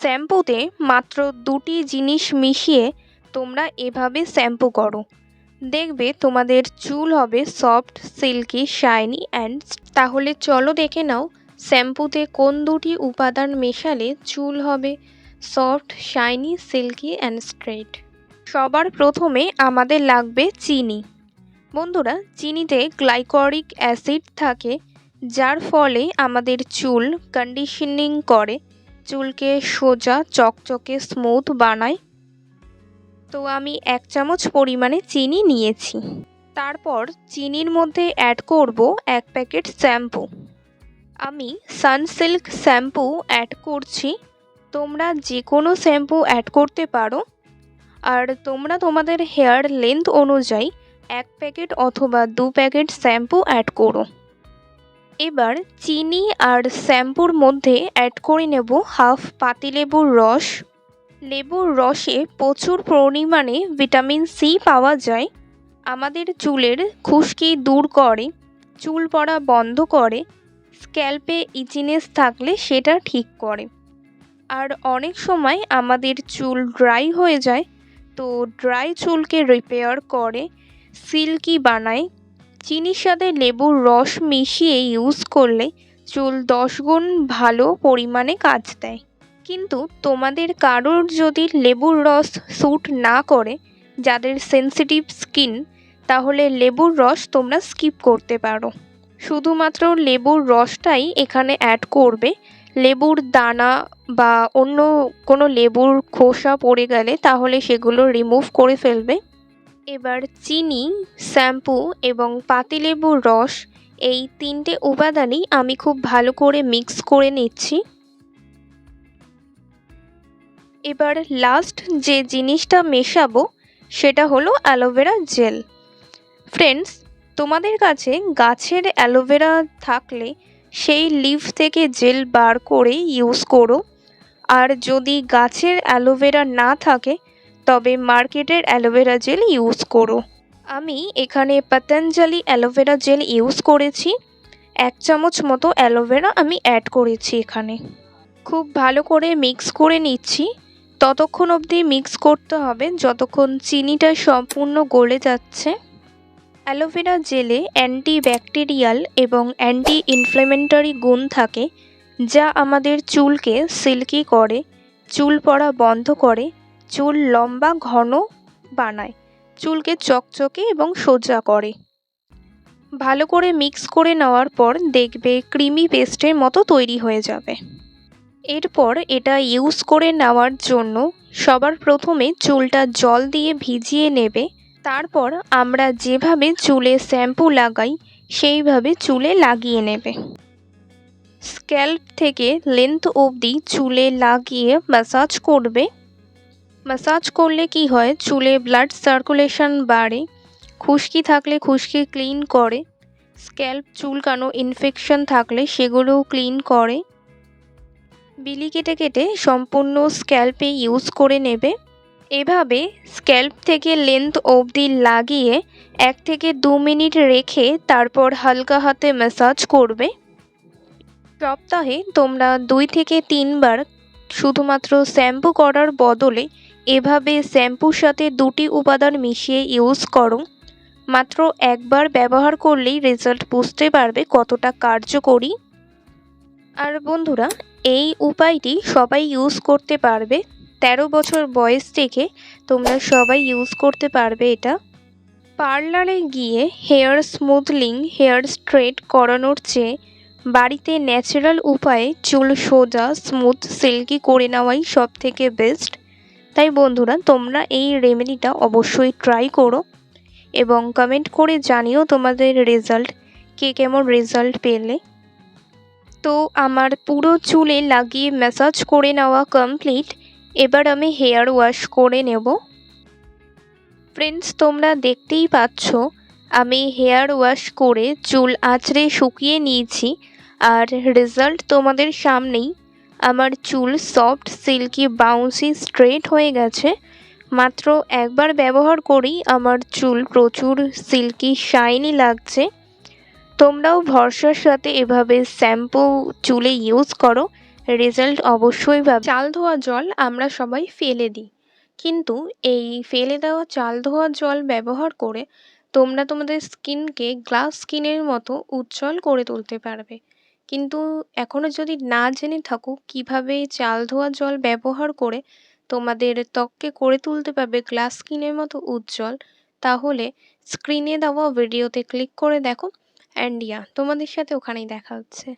শ্যাম্পুতে মাত্র দুটি জিনিস মিশিয়ে তোমরা এভাবে শ্যাম্পু করো। দেখবে তোমাদের চুল হবে সফট, সিল্কি, শাইনি অ্যান্ড তাহলে চলো দেখে নাও শ্যাম্পুতে কোন দুটি উপাদান মেশালে চুল হবে soft, shiny, silky and straight. সবার প্রথমে আমাদের লাগবে চিনি। বন্ধুরা, চিনিতে গ্লাইকরিক অ্যাসিড থাকে, যার ফলে আমাদের চুল কন্ডিশনিং করে চুলকে সোজা, চকচকে স্মুথ বানায় তো আমি এক চামচ পরিমাণে চিনি নিয়েছি। তারপর চিনির মধ্যে অ্যাড করব এক প্যাকেট শ্যাম্পু আমি সানসিল্ক শ্যাম্পু অ্যাড করছি। তোমরা যে কোনো শ্যাম্পু অ্যাড করতে পারো। আর তোমরা তোমাদের হেয়ার লেন্থ অনুযায়ী এক প্যাকেট অথবা দু প্যাকেট শ্যাম্পু অ্যাড করো। এবার চিনি আর শ্যাম্পুর মধ্যে অ্যাড করে নেব হাফ পাতিলেবুর রস। লেবুর রসে প্রচুর পরিমাণে ভিটামিন সি পাওয়া যায়। আমাদের চুলের খুশকি দূর করে, চুল পড়া বন্ধ করে স্ক্যাল্পে ইচিনেস থাকলে সেটা ঠিক করে। আর অনেক সময় আমাদের চুল ড্রাই হয়ে যায়, তো ড্রাই চুলকে রিপেয়ার করে সিল্কি বানায়। চিনির সাথে লেবুর রস মিশিয়ে ইউজ করলে চুল দশ গুণ ভালো পরিমাণে কাজ দেয়। কিন্তু তোমাদের কারোর যদি লেবুর রস স্যুট না করে যাদের সেন্সিটিভ স্কিন তাহলে লেবুর রস তোমরা স্কিপ করতে পারো। শুধুমাত্র লেবুর রসটাই এখানে অ্যাড করবে। লেবুর দানা বা অন্য কোনো লেবুর খোসা পড়ে গেলে তাহলে সেগুলো রিমুভ করে ফেলবে। এবার চিনি, শ্যাম্পু এবং পাতিলেবুর রস এই তিনটে উপাদানই আমি খুব ভালো করে মিক্স করে নিচ্ছি। এবার লাস্ট যে জিনিসটা মেশাবো, সেটা হলো অ্যালোভেরা জেল। ফ্রেন্ডস তোমাদের কাছে গাছের অ্যালোভেরা থাকলে সেই লিভ থেকে জেল বার করে ইউজ করো। আর যদি গাছের অ্যালোভেরা না থাকে তবে মার্কেটের অ্যালোভেরা জেল ইউজ করো। আমি এখানে পতঞ্জলি অ্যালোভেরা জেল ইউজ করেছি। এক চামচ মতো অ্যালোভেরা আমি অ্যাড করেছি এখানে। খুব ভালো করে মিক্স করে নিচ্ছি। ততক্ষণ অবধি মিক্স করতে হবে। যতক্ষণ চিনিটা সম্পূর্ণ গলে যাচ্ছে। অ্যালোভেরা জেলে অ্যান্টি ব্যাকটেরিয়াল এবং অ্যান্টি ইনফ্লেমেন্টারি গুণ থাকে, যা আমাদের চুলকে সিল্কি করে, চুল পড়া বন্ধ করে চুল লম্বা, ঘন বানায়। চুলকে চকচকে এবং সোজা করে। ভালো করে মিক্স করে নেওয়ার পর দেখবে ক্রিমি পেস্টের মতো তৈরি হয়ে যাবে। এরপর এটা ইউজ করে নেওয়ার জন্য সবার প্রথমে চুলটা জল দিয়ে ভিজিয়ে নেবে। তারপর আমরা যেভাবে চুলে শ্যাম্পু লাগাই, সেইভাবে চুলে লাগিয়ে নেবে। স্ক্যাল্প থেকে লেন্থ অবধি চুলে লাগিয়ে ম্যাসাজ করবে। ম্যাসাজ করলে কি হয়? চুলে ব্লাড সার্কুলেশন বাড়ে, খুশকি থাকলে খুশকি ক্লিন করে স্ক্যাল্প চুলকানো ইনফেকশন থাকলে সেগুলোও ক্লিন করে। বিলি কেটে কেটে সম্পূর্ণ স্ক্যাল্পে ইউজ করে নেবে। এভাবে স্ক্যাল্প থেকে লেন্থ অবধি লাগিয়ে এক থেকে দু মিনিট রেখে তারপর হালকা হাতে ম্যাসাজ করবে। সপ্তাহে তোমরা দুই থেকে তিনবার শুধুমাত্র শ্যাম্পু করার বদলে এভাবে শ্যাম্পুর সাথে দুটি উপাদান মিশিয়ে ইউজ করো। মাত্র একবার ব্যবহার করলেই রেজাল্ট বুঝতে পারবে কতটা কার্যকরী। আর বন্ধুরা, এই উপায়টি সবাই ইউজ করতে পারবে। তেরো বছর বয়স থেকে তোমরা সবাই ইউজ করতে পারবে এটা। পার্লারে গিয়ে হেয়ার স্মুথলিং, হেয়ার স্ট্রেট করানোর চেয়ে বাড়িতে ন্যাচারাল উপায়ে চুল সোজা, স্মুথ, সিল্কি করে নেওয়াই সব থেকে বেস্ট। তাই বন্ধুরা, তোমরা এই রেমেডিটা অবশ্যই ট্রাই করো এবং কমেন্ট করে জানিও তোমাদের রেজাল্ট কে কেমন রেজাল্ট পেলে। তো আমার পুরো চুলে লাগিয়ে ম্যাসাজ করে নেওয়া কমপ্লিট এবার আমি হেয়ার ওয়াশ করে নেব। ফ্রেন্ডস তোমরা দেখতেই পাচ্ছ, আমি হেয়ার ওয়াশ করে চুল আঁচড়ে শুকিয়ে নিয়েছি। আর রেজাল্ট তোমাদের সামনেই আমার চুল সফট সিল্কি বাউন্সি স্ট্রেট হয়ে গেছে। মাত্র একবার ব্যবহার করেই আমার চুল প্রচুর সিল্কি শাইনি লাগছে। তোমরাও ভরসার সাথে এভাবে শ্যাম্পু চুলে ইউজ করো। রেজাল্ট অবশ্যই পাবে চাল ধোয়া জল আমরা সবাই ফেলে দিই। কিন্তু এই ফেলে দেওয়া চাল ধোয়া জল ব্যবহার করে তোমরা তোমাদের স্কিনকে গ্লাস স্কিনের মতো উজ্জ্বল করে তুলতে পারবে। কিন্তু এখনও যদি না জেনে থাকো কীভাবে চাল ধোয়া জল ব্যবহার করে তোমাদের ত্বককে করে তুলতে পারবে গ্লাস স্কিনের মতো উজ্জ্বল, তাহলে স্ক্রিনে দেওয়া ভিডিওতে ক্লিক করে দেখো। অ্যান্ড ইয়া তোমাদের সাথে ওখানেই দেখা হচ্ছে।